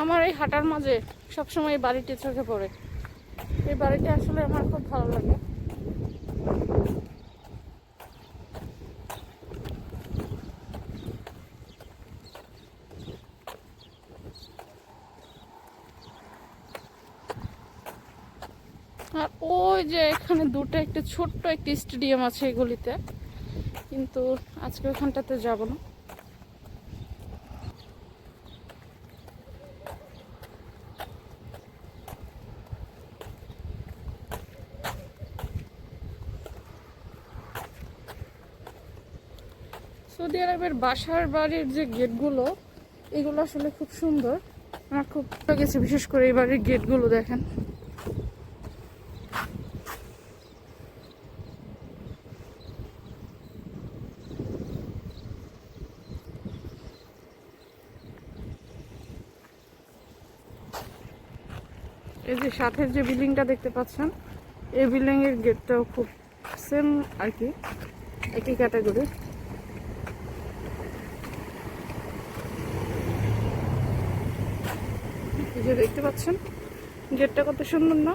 আমার এই হাঁটার মাঝে সবসময় এই বাড়িটি চোখে পড়ে। এই বাড়িটি আসলে আমার খুব ভালো লাগে। আর ওই যে এখানে দুটো একটা ছোট্ট একটি স্টেডিয়াম আছে এগুলিতে। কিন্তু আজকে ওখানটাতে যাব না। সৌদি আরবের বাসার বাড়ির যে গেটগুলো, এগুলো আসলে খুব সুন্দর। আমার খুব ভালো গেছে বিশেষ করে এই বাড়ির গেটগুলো দেখেন। এই যে সাথের যে বিল্ডিংটা দেখতে পাচ্ছেন, এই বিল্ডিং এর গেটটাও খুব সেম আর কি, একই ক্যাটাগরি এই যে দেখতে পাচ্ছেন গেটটা কত সুন্দর না?